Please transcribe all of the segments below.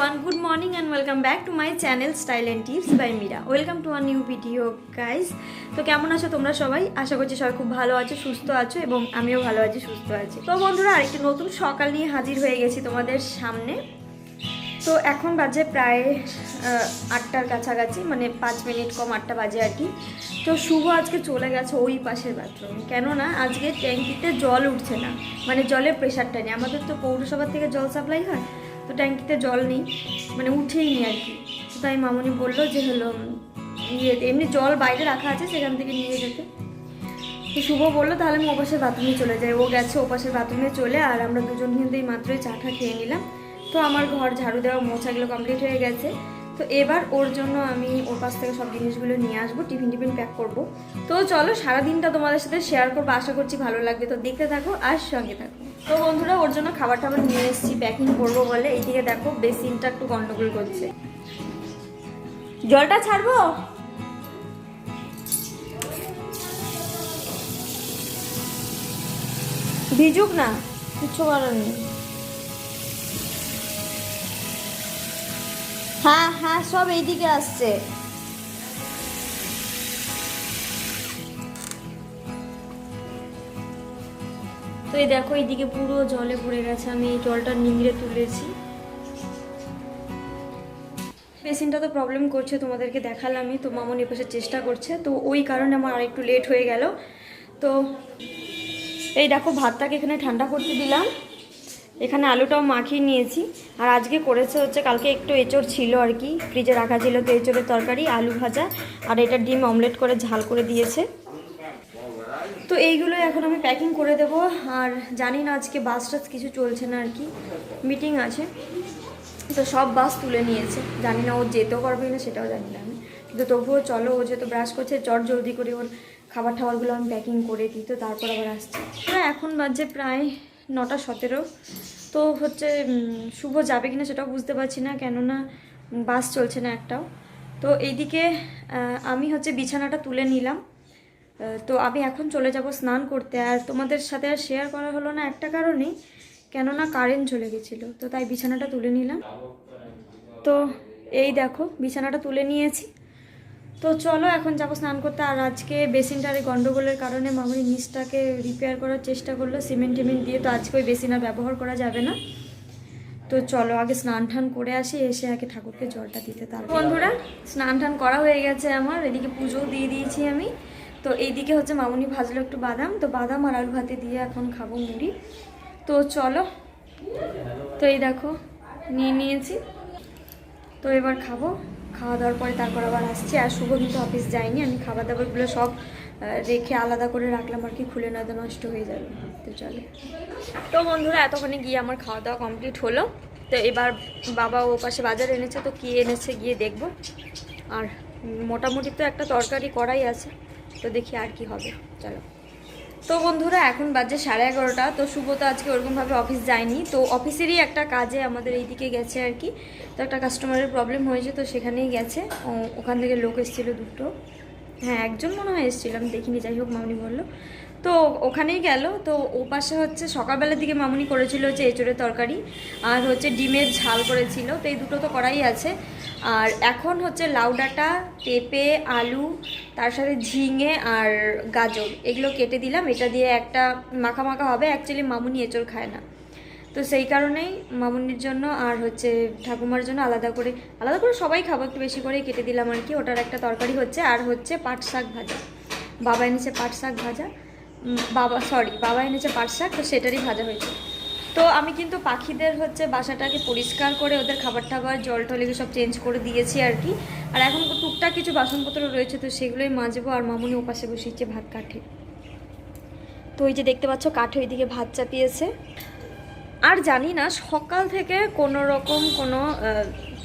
Everyone good morning and welcome back to my channel style and tips by Mira welcome to our new video guys তো কেমন আছো তোমরা সবাই? আশা করছি সবাই খুব ভালো আছো, সুস্থ আছো এবং আমিও ভালো আছি, সুস্থ আছি। তো বন্ধুরা, আরেকটি নতুন সকাল নিয়ে হাজির হয়ে গেছি তোমাদের সামনে। তো এখন বাজে প্রায় আটটার কাছাকাছি মানে পাঁচ মিনিট কম আটটা বাজে আর কি। তো শুভ আজকে চলে গেছে ওই পাশের বাথরুমে কেননা, আজকে ট্যাঙ্কিতে জল উঠছে না। মানে জলের প্রেশারটা নেই। আমাদের তো পৌরসভার থেকে জল সাপ্লাই হয় তো ট্যাঙ্কিতে জল নেই মানে উঠেই নি আর কি। তো তাই মামনি বলল যে হলো ইয়ে এমনি জল বাইরে রাখা আছে সেখান থেকে নিয়ে যেতে। তো শুভ বলল, তাহলে আমি ওপাশের বাথরুমে চলে যাই। ও গেছে ওপাশের বাথরুমে চলে, আর আমরা দুজন কিন্তু এই মাত্রই চাটা খেয়ে নিলাম। তো আমার ঘর ঝাড়ু দেওয়া মোছাগুলো কমপ্লিট হয়ে গেছে। তো এবার ওর জন্য আমি ওর পাশ থেকে সব জিনিসগুলো নিয়ে আসব, টিফিন টিফিন প্যাক করব। তো চলো, সারাদিনটা তোমাদের সাথে শেয়ার করব। আশা করছি ভালো লাগবে। তো দেখতে থাকো আর সঙ্গে থাকো। তো বন্ধুরা, ওর জন্য খাবার টাবার নিয়ে এসেছি প্যাকিং করব বলে। এইদিকে দেখো, বেসিনটা একটু গন্ডগোল করছে। জলটা ছাড়বো? ভিজুক না, কিছু করার নেই। হ্যাঁ হ্যাঁ সব এইদিকে আসছে। তো এই দেখো, এইদিকে পুরো জলে ভরে গেছে। আমি এই জলটা নিংড়ে তুলেছি। বেসিনটা তো প্রবলেম করছে, তোমাদেরকে দেখালামই। তো মামন এপাশে চেষ্টা করছে। তো ওই কারণে আমার আরেকটু লেট হয়ে গেল। তো এই দেখো, ভাতটাকে এখানে ঠান্ডা করতে দিলাম। এখানে আলুটাও মাখিয়ে নিয়েছি। আর আজকে করেছে হচ্ছে, কালকে একটু এঁচড় ছিল আর কি। ফ্রিজে রাখা ছিল তো এঁচড়ের তরকারি, আলু ভাজা। আর এটা ডিম অমলেট করে ঝাল করে দিয়েছে। তো এইগুলো এখন আমি প্যাকিং করে দেবো। আর জানি না আজকে বাস টাস কিছু চলছে না আর কি। মিটিং আছে। তো সব বাস তুলে নিয়েছে। জানি না ও যেতেও পারবে না সেটাও জানি না আমি। কিন্তু তবুও চলো, ও যেহেতু ব্রাশ করছে, চট জলদি করে ওর খাবার টাবারগুলো আমি প্যাকিং করে দিই। তো তারপর আবার আসছি। হ্যাঁ এখন বাজে প্রায় নটা সতেরো। তো হচ্ছে শুভ যাবে কিনা সেটাও বুঝতে পারছি না। কেননা বাস চলছে না একটাও। তো এইদিকে আমি হচ্ছে বিছানাটা তুলে নিলাম। তো আমি এখন চলে যাব স্নান করতে। আর তোমাদের সাথে আর শেয়ার করা হলো না একটা কারণেই, কেননা কারেন্ট চলে গেছিল, তো তাই বিছানাটা তুলে নিলাম। তো এই দেখো, বিছানাটা তুলে নিয়েছি। তো চলো এখন যাব স্নান করতে। আর আজকে বেসিনটার এই গন্ডগোলের কারণে মামুনি নিচটাকে রিপেয়ার করার চেষ্টা করল। সিমেন্ট টিমেন্ট দিয়ে তো আজকে ওই বেসিন আর ব্যবহার করা যাবে না। তো চলো আগে স্নান টান করে আসি, এসে আগে ঠাকুরকে জলটা দিতে। তার বন্ধুরা, স্নান টান করা হয়ে গেছে আমার। এদিকে পুজোও দিয়ে দিয়েছি আমি। তো এইদিকে হচ্ছে মামুনি ভাজলো একটু বাদাম, তো বাদাম আর আলু ভাতে দিয়ে এখন খাব মুড়ি। তো চলো, তো এই দেখো, নিয়ে নিয়েছি। তো এবার খাব, খাওয়া দাওয়ার পরে তারপর আবার আসছি। আর শুভ কিন্তু অফিস যায়নি, আমি খাবার দাবারগুলো সব রেখে আলাদা করে রাখলাম আর কি, খুলে নয়তো নষ্ট হয়ে যাবে। তো চলে। তো বন্ধুরা, এতক্ষণে গিয়ে আমার খাওয়া দাওয়া কমপ্লিট হলো। তো এবার বাবা ও পাশে বাজার এনেছে, তো কী এনেছে গিয়ে দেখব। আর মোটামুটি তো একটা তরকারি করাই আছে। তো দেখি আর কি হবে, চলো। তো বন্ধুরা, এখন বাজে সাড়ে এগারোটা, তো শুভ তো আজকে ওরকমভাবে অফিস যায়নি। তো অফিসেরই একটা কাজে আমাদের এইদিকে গেছে আর কি। তো একটা কাস্টমারের প্রবলেম হয়েছে, তো সেখানেই গেছে। ওখান থেকে লোক এসেছিল দুটো। হ্যাঁ একজন মনে হয় এসেছিল, আমি দেখিনি, যাই হোক, মামনি বলল। তো ওখানেই গেল, তো ও পাশে হচ্ছে সকালবেলার দিকে মামনি করেছিল হচ্ছে এঁচড়ের তরকারি, আর হচ্ছে ডিমের ঝাল করেছিল। তো এই দুটো তো করাই আছে। আর এখন হচ্ছে লাউ ডাঁটা, পেঁপে, আলু, তার সাথে ঝিঙে আর গাজর। এগুলো কেটে দিলাম। এটা দিয়ে একটা মাখা মাখা হবে। অ্যাকচুয়ালি মামুনি এঁচড় খায় না। তো সেই কারণেই মামুনির জন্য আর হচ্ছে ঠাকুমার জন্য আলাদা করে আলাদা করে সবাই খাব। একটু বেশি করে কেটে দিলাম আর কি। ওটার একটা তরকারি হচ্ছে। আর হচ্ছে পাট শাক ভাজা। বাবা এনেছে পাট শাক ভাজা। বাবা সরি বাবা এনেছে পাট শাক। তো সেটারই ভাজা হয়েছে। তো আমি কিন্তু পাখিদের হচ্ছে বাসাটাকে পরিষ্কার করে ওদের খাবার টাবার, জল টল এগুলো সব চেঞ্জ করে দিয়েছি আর কি। আর এখন টুকটাক কিছু বাসনপত্র রয়েছে, তো সেগুলোই মাজবো আর মামুনি ওপাশে বসিয়েছে ভাত কাঠে। তো ওই যে দেখতে পাচ্ছ কাঠে ওইদিকে ভাত চাপিয়েছে। আর জানি না, সকাল থেকে কোনো রকম কোনো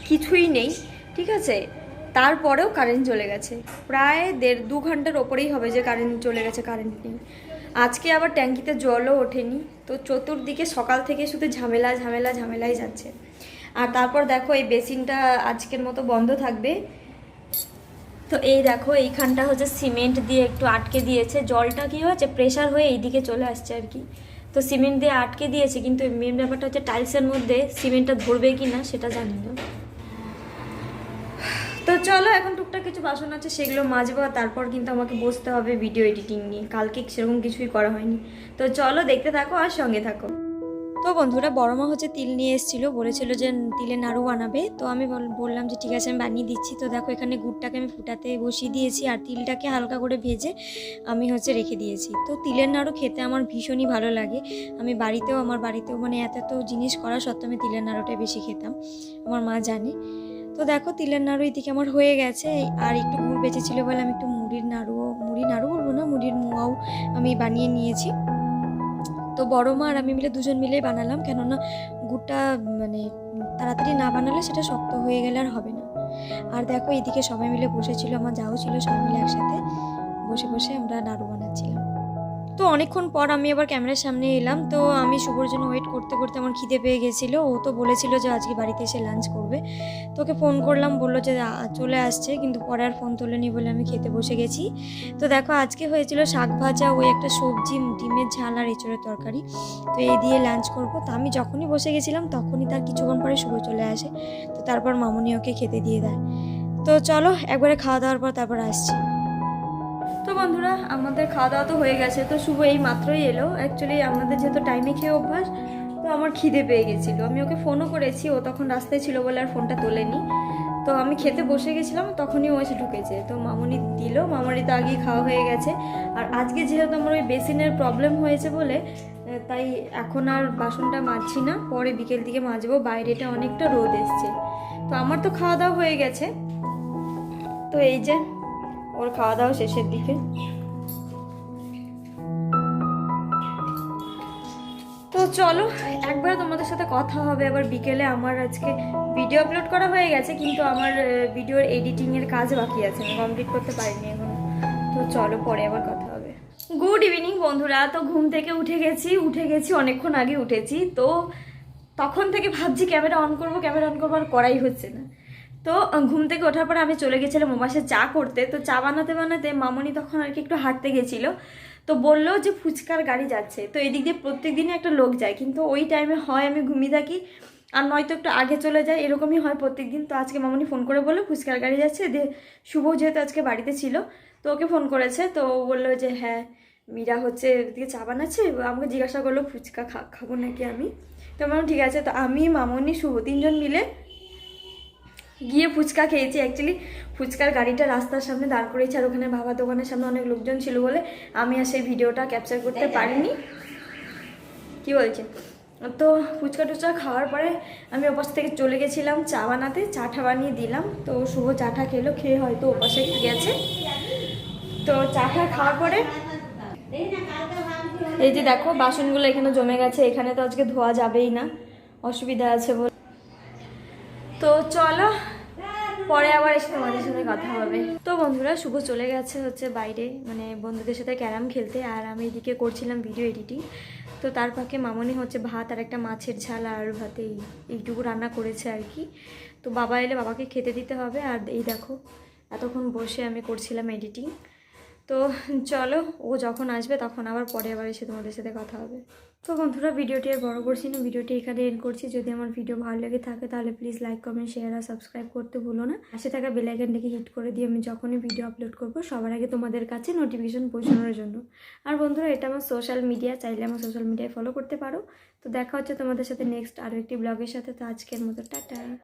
কিছুই নেই, ঠিক আছে? তারপরেও কারেন্ট চলে গেছে। প্রায় দেড় দু ঘণ্টার ওপরেই হবে যে কারেন্ট চলে গেছে কারেন্ট নেই। আজকে আবার ট্যাঙ্কিতে জলও ওঠেনি। তো চতুর্দিকে সকাল থেকে শুধু ঝামেলা ঝামেলা, ঝামেলাই যাচ্ছে। আর তারপর দেখো এই বেসিনটা আজকের মতো বন্ধ থাকবে। তো এই দেখো, এইখানটা হচ্ছে সিমেন্ট দিয়ে একটু আটকে দিয়েছে। জলটা কি হয়েছে? প্রেশার হয়ে এইদিকে চলে আসছে আর কি। তো সিমেন্ট দিয়ে আটকে দিয়েছে, কিন্তু মেন ব্যাপারটা হচ্ছে টাইলসের মধ্যে সিমেন্টটা ধরবে কি না, সেটা জানি না। চলো, এখন টুকটাক কিছু বাসন আছে, সেগুলো মাজবো, আর তারপর কিন্তু আমাকে বসতে হবে ভিডিও এডিটিং নিয়ে। কালকে সেরকম কিছুই করা হয়নি। তো চলো, দেখতে থাকো আর সঙ্গে থাকো। তো বন্ধুরা বড় মা হচ্ছে তিল নিয়ে এসেছিল, বলেছিল যে তিলের নাড়ু বানাবে। তো আমি বললাম যে ঠিক আছে, আমি বানিয়ে দিচ্ছি। তো দেখো, এখানে গুড়টাকে আমি ফুটাতে বসিয়ে দিয়েছি, আর তিলটাকে হালকা করে ভেজে আমি হচ্ছে রেখে দিয়েছি। তো তিলের নাড়ু খেতে আমার ভীষণই ভালো লাগে। আমি বাড়িতেও, আমার বাড়িতেও মানে এত এত জিনিস করা সত্ত্বেও আমি তিলের নাড়ুটাই বেশি খেতাম। আমার মা জানে। তো দেখো তিলের নাড়ু এদিকে আমার হয়ে গেছে। আর একটু গুড় বেঁচেছিল বলে আমি একটু মুড়ির নাড়ুও, মুড়ি নাড়ু বলব না, মুড়ির মোয়াও আমি বানিয়ে নিয়েছি। তো বড় মা আর আমি মিলে দুজন মিলেই বানালাম, কেননা গুড়টা মানে তাড়াতাড়ি না বানালে সেটা শক্ত হয়ে গেলে আর হবে না। আর দেখো এদিকে সবাই মিলে বসেছিল, আমার যাও ছিল, সবাই মিলে একসাথে বসে বসে আমরা নাড়ু বানাচ্ছিলাম। তো অনেকক্ষণ পর আমি আবার ক্যামেরার সামনে এলাম। তো আমি শুভর জন্য ওয়েট করতে করতে আমার খিদে পেয়ে গেছিল। ও তো বলেছিল যে আজকে বাড়িতে এসে লাঞ্চ করবে। তোকে ফোন করলাম, বলল যে চলে আসছে। কিন্তু পরে আর ফোন তোলেনি বলে আমি খেতে বসে গেছি। তো দেখো, আজকে হয়েছিল শাক ভাজা, ওই একটা সবজি, ডিমের ঝাল আর এঁচড়ের তরকারি। তো এই দিয়ে লাঞ্চ করব। তো আমি যখনই বসে গেছিলাম, তখনই তার কিছুক্ষণ পরে শুভ চলে আসে। তো তারপর মামুনি ওকে খেতে দিয়ে দেয়। তো চলো, একবারে খাওয়া দাওয়ার পর তারপর আসছি। তো বন্ধুরা, আমাদের খাওয়া দাওয়া তো হয়ে গেছে, তো শুভ এই মাত্রই এলো। অ্যাকচুয়ালি আমাদের যেহেতু টাইমে খেয়ে অভ্যাস, তো আমার খিদে পেয়ে গেছিল। আমি ওকে ফোনও করেছি, ও তখন রাস্তায় ছিল বলে আর ফোনটা তোলেনি। তো আমি খেতে বসে গেছিলাম, তখনই ও এসে ঢুকেছে। তো মামনি দিল, মামুনি তো আগেই খাওয়া হয়ে গেছে। আর আজকে যেহেতু আমার ওই বেসিনের প্রবলেম হয়েছে বলে তাই এখন আর বাসনটা মাজছি না। পরে বিকেল দিকে মাজবো, বাইরেটা অনেকটা রোদ এসছে। তো আমার তো খাওয়া দাওয়া হয়ে গেছে। তো এই যে ওর খাওয়া দাওয়া শেষের দিকে। তো চলো, একবার তোমাদের সাথে কথা হবে। আবার বিকেলে আমার আজকে ভিডিও আপলোড করা হয়ে গেছে, কিন্তু আমার ভিডিওর এডিটিং এর কাজ বাকি আছে। আমি কমপ্লিট করতে পারিনি এখন। তো চলো, পরে আবার কথা হবে। গুড ইভিনিং বন্ধুরা। তো ঘুম থেকে উঠে গেছি উঠে গেছি, অনেকক্ষণ আগে উঠেছি। তো তখন থেকে ভাবছি ক্যামেরা অন করব ক্যামেরা অন করব, আর করাই হচ্ছে না। তো ঘুম থেকে ওঠার পর আমি চলে গেছিলাম ওমাসে চা করতে। তো চা বানাতে বানাতে মামনি তখন আর কি একটু হাঁটতে গেছিল। তো বলল যে ফুচকার গাড়ি যাচ্ছে। তো এদিক দিয়ে প্রত্যেক দিনই একটা লোক যায় কিন্তু ওই টাইমে হয় আমি ঘুমিয়ে থাকি। আর নয়তো একটু আগে চলে যায় এরকমই হয় প্রত্যেক দিন তো আজকে মামনি ফোন করে বলল ফুচকার গাড়ি যাচ্ছে দিয়ে শুভ যেহেতু আজকে বাড়িতে ছিল তো ওকে ফোন করেছে। তো ও বলল যে হ্যাঁ মীরা হচ্ছে এদিকে চা বানাচ্ছে আমাকে জিজ্ঞাসা করল ফুচকা খা খাব নাকি আমি? তো আমি বললাম, ঠিক আছে। তো আমি মামনি শুভ তিনজন মিলে গিয়ে ফুচকা খেয়েছি অ্যাকচুয়ালি ফুচকার গাড়িটা রাস্তার সামনে দাঁড় করেছি আর ওখানে বাবা দোকানের সামনে অনেক লোকজন ছিল বলে আমি আর সেই ভিডিওটা ক্যাপচার করতে পারিনি। কি বলছে? তো ফুচকা টুচকা খাওয়ার পরে আমি ওপাশ থেকে চলে গেছিলাম চা বানাতে চাটা বানিয়ে দিলাম। তো শুভ চাটা খেলো, খেয়ে হয়তো ওপাশে গেছে। তো চাটা খাওয়ার পরে এই যে দেখো, বাসনগুলো এখানে জমে গেছে, এখানে তো আজকে ধোয়া যাবেই না, অসুবিধা আছে বলে। তো চলো, পরে আবার এসে তোমাদের সাথে কথা হবে। তো বন্ধুরা, শুভ চলে গেছে হচ্ছে বাইরে মানে বন্ধুদের সাথে ক্যারাম খেলতে, আর আমি এদিকে করছিলাম ভিডিও এডিটিং তো তার ফাঁকে মামনি হচ্ছে ভাত আর একটা মাছের ঝাল আর ভাতে, এই এইটুকু রান্না করেছে আর কি। তো বাবা এলে বাবাকে খেতে দিতে হবে, আর এই দেখো, এতক্ষণ বসে আমি করছিলাম এডিটিং তো চলো, ও যখন আসবে তখন আবার পরে আবার এসে তোমাদের সাথে কথা হবে। তো বন্ধুরা, ভিডিওটি আর বড় করছি না। ভিডিওটি এখানে এন্ড করছি। যদি আমার ভিডিও ভালো লেগে থাকে, তাহলে প্লিজ লাইক কমেন্ট শেয়ার আর সাবস্ক্রাইব করতে ভুলো না। পাশে থাকা বেলাইকানটাকে হিট করে দিয়ে আমি যখনই ভিডিও আপলোড করব, সবার আগে তোমাদের কাছে নোটিফিকেশন পৌঁছানোর জন্য। আর বন্ধুরা, এটা আমার সোশ্যাল মিডিয়া চাইলে আমার সোশ্যাল মিডিয়ায় ফলো করতে পারো। তো দেখা হচ্ছে তোমাদের সাথে নেক্সট আরও একটি ব্লগের সাথে। তো আজকের মতো, টাটা।